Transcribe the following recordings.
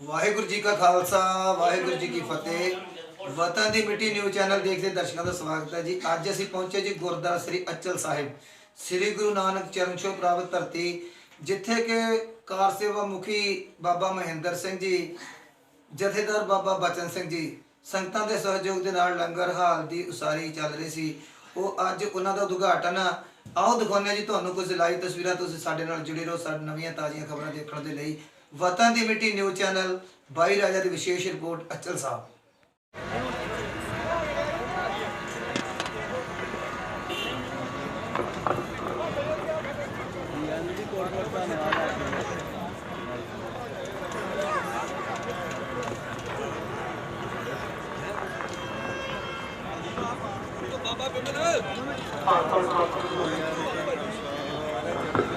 ਵਾਹਿਗੁਰੂ ਜੀ ਕਾ ਖਾਲਸਾ, ਵਾਹਿਗੁਰੂ ਜੀ ਕੀ ਫਤਿਹ। ਵਤਨ ਦੀ ਮਿੱਟੀ ਨਿਊਜ਼ ਚੈਨਲ ਦੇਖਦੇ ਦਰਸ਼ਕਾਂ ਦਾ ਸਵਾਗਤ ਹੈ ਜੀ। ਅੱਜ ਅਸੀਂ ਪਹੁੰਚੇ ਜੀ ਗੁਰਦੁਆਰਾ ਸ੍ਰੀ ਅਚਲ ਸਾਹਿਬ। ਸ੍ਰੀ ਗੁਰੂ ਨਾਨਕ ਚਰਨ ਛੋਹ ਪ੍ਰਾਪਤ ਧਰਤੀ, ਜਿੱਥੇ ਕਿ ਕਾਰ ਸੇਵਾ ਮੁਖੀ ਬਾਬਾ ਮਹਿੰਦਰ ਸਿੰਘ ਜੀ, ਜਥੇਦਾਰ ਬਾਬਾ ਬਚਨ ਸਿੰਘ ਜੀ, ਸੰਗਤਾਂ ਦੇ ਸਹਿਯੋਗ ਦੇ ਨਾਲ ਲੰਗਰ ਹਾਲ ਦੀ ਉਸਾਰੀ ਚੱਲ ਰਹੀ ਸੀ। ਉਹ ਅੱਜ ਉਹਨਾਂ ਦਾ ਉਦਘਾਟਨ ਆਓ ਦਿਖਾਉਂਦੇ ਹਾਂ ਜੀ ਤੁਹਾਨੂੰ ਕੁਝ ਲਾਈਵ ਤਸਵੀਰਾਂ, ਤੁਸੀਂ ਸਾਡੇ ਨਾਲ ਜੁੜੇ ਰਹੋ। ਸਾਡੇ ਨਵੀਆਂ ਤਾਜ਼ੀਆਂ ਖਬਰਾਂ ਦੇਖਣ ਦੇ ਲਈ ਵਤਨ ਦੀ ਮਿੱਟੀ ਨਿਊਜ਼ ਚੈਨਲ, ਬਾਈ ਰਾਜਾ ਦੀ ਵਿਸ਼ੇਸ਼ ਰਿਪੋਰਟ, ਅਚਲ ਸਾਹਿਬ।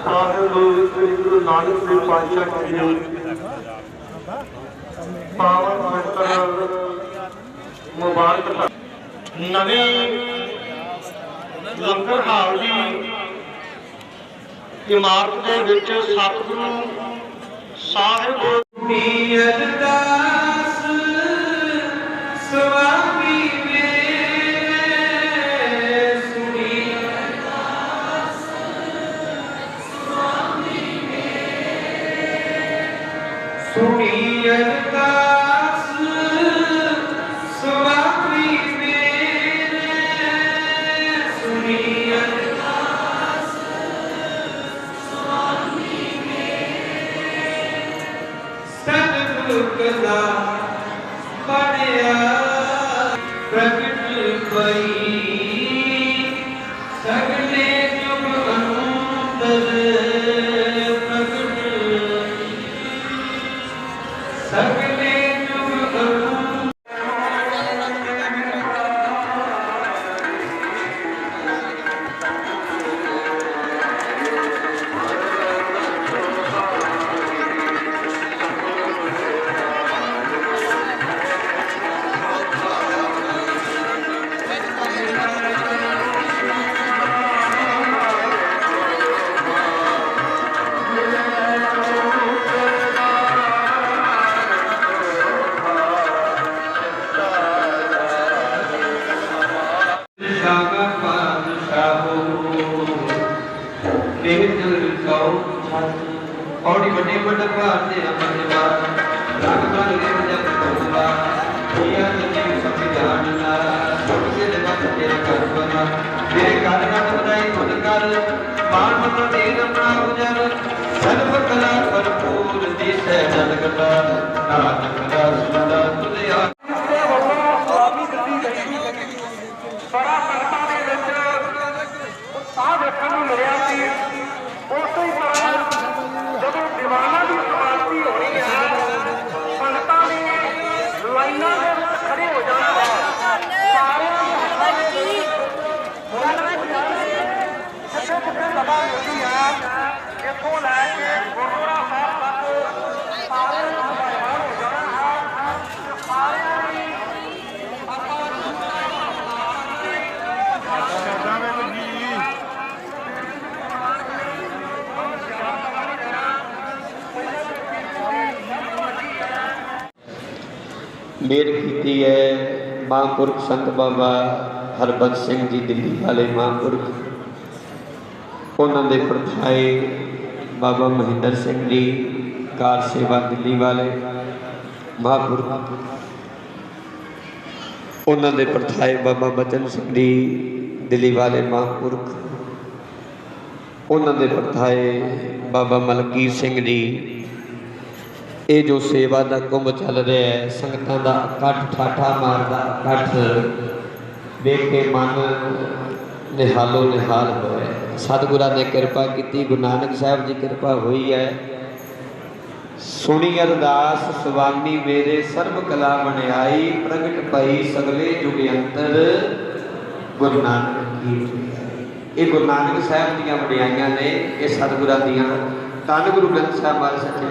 ਸਾਹਿਬ ਗੁਰੂ ਨਾਨਕ ਦੇਵ ਪਾਤਸ਼ਾਹ ਜੀ ਪਾਵਨ ਪਵਿੱਤਰ ਮੁਬਾਰਕ ਨਵੀਂ ਲੰਗਰ ਹਾਲ ਦੀ ਇਮਾਰਤ ਦੇ ਵਿੱਚ ਸਤਿਗੁਰੂ ਸਾਹਿਬ ਪੀਰ ਦਾਸ ਸੁਆਮੀ ਮੇਰੇ ਸੁਣੀ। ਸੁਣੀ ਅਰਦਾਸ ਬਣਿਆ ਦੇਹ ਦਿਲ ਕਉ ਔੜੀ ਵੱਡੇ ਵੱਡ ਭਾਰ ਦੇ ਅਮਰਵਾ ਰੰਗ ਬਣ ਦੇ ਜਪ ਤੋਵਾ ਕੀਆ ਜੀ ਸੰਵਿਧਾਨ ਨਾ ਸੁਖ ਸੇ ਦੇ ਮਤ ਤੇਰਾ ਕਰਵਨਾ ਮੇਰੇ ਕਰ ਕਰ ਬਦਾਈ ਖੁਦ ਕਰ। ਮਾਨ ਮਤ ਦੇ ਰਮਣਾ ਉਜਰ ਸਰਬ ਕਲਾ ਭਰਪੂਰ ਦਿਸੈ ਜਗਤਾ ਨਾਨਕ ਦਾ ਸੁੰਦਾ ਤੁਦੇ ਆ ਬੜਾ ਸੰਗਤਾਂ ਦੇ ਵਿੱਚ ਉਤਸ਼ਾਹ ਦੇਖਣ ਨੂੰ ਮਿਲਿਆ ਸੀ। Bye. ਮੇਰ ਕੀਤੀ ਹੈ ਮਹਾਂਪੁਰਖ ਸੰਤ ਬਾਬਾ ਹਰਬੰਸ ਸਿੰਘ ਜੀ, ਦਿੱਲੀ ਵਾਲੇ ਮਹਾਂਪੁਰਖ। ਉਹਨਾਂ ਦੇ ਪਰਥਾਏ ਬਾਬਾ ਮਹਿੰਦਰ ਸਿੰਘ ਜੀ, ਕਾਰ ਸੇਵਾ ਦਿੱਲੀ ਵਾਲੇ ਮਹਾਂਪੁਰਖ। ਉਹਨਾਂ ਦੇ ਪਰਥਾਏ ਬਾਬਾ ਬਚਨ ਸਿੰਘ ਜੀ, ਦਿੱਲੀ ਵਾਲੇ ਮਹਾਂਪੁਰਖ। ਉਹਨਾਂ ਦੇ ਪਰਥਾਏ ਬਾਬਾ ਮਲਕੀਰ ਸਿੰਘ ਜੀ ਇਹ ਜੋ ਸੇਵਾ ਦਾ ਕੁੰਭ ਚੱਲ ਰਿਹਾ ਹੈ, ਸੰਗਤਾਂ ਦਾ ਇਕੱਠ, ਠਾਠਾ ਮਾਰਦਾ ਇਕੱਠ, ਵੇਖ ਕੇ ਮਨ ਨਿਹਾਲੋ ਨਿਹਾਲ ਹੋਇਆ ਸਤਿਗੁਰਾਂ ਨੇ ਕਿਰਪਾ ਕੀਤੀ, ਗੁਰੂ ਨਾਨਕ ਸਾਹਿਬ ਦੀ ਕਿਰਪਾ ਹੋਈ ਹੈ। ਸੁਣੀ ਅਰਦਾਸ ਸੁਆਮੀ ਮੇਰੇ ਸਰਬ ਕਲਾ ਬਣਾਈ ਪ੍ਰਗਟ ਪਈ ਸਗਲੇ ਜੁਗ ਅੰਤਰ ਗੁਰੂ ਨਾਨਕ ਕੀ ਇਹ ਗੁਰੂ ਨਾਨਕ ਸਾਹਿਬ ਦੀਆਂ ਵਡਿਆਈਆਂ ਨੇ, ਇਹ ਸਤਿਗੁਰਾਂ ਦੀਆਂ। ਧੰਨ ਗੁਰੂ ਗ੍ਰੰਥ ਸਾਹਿਬ ਮਹਾਰਾਜ ਸੱਚੇ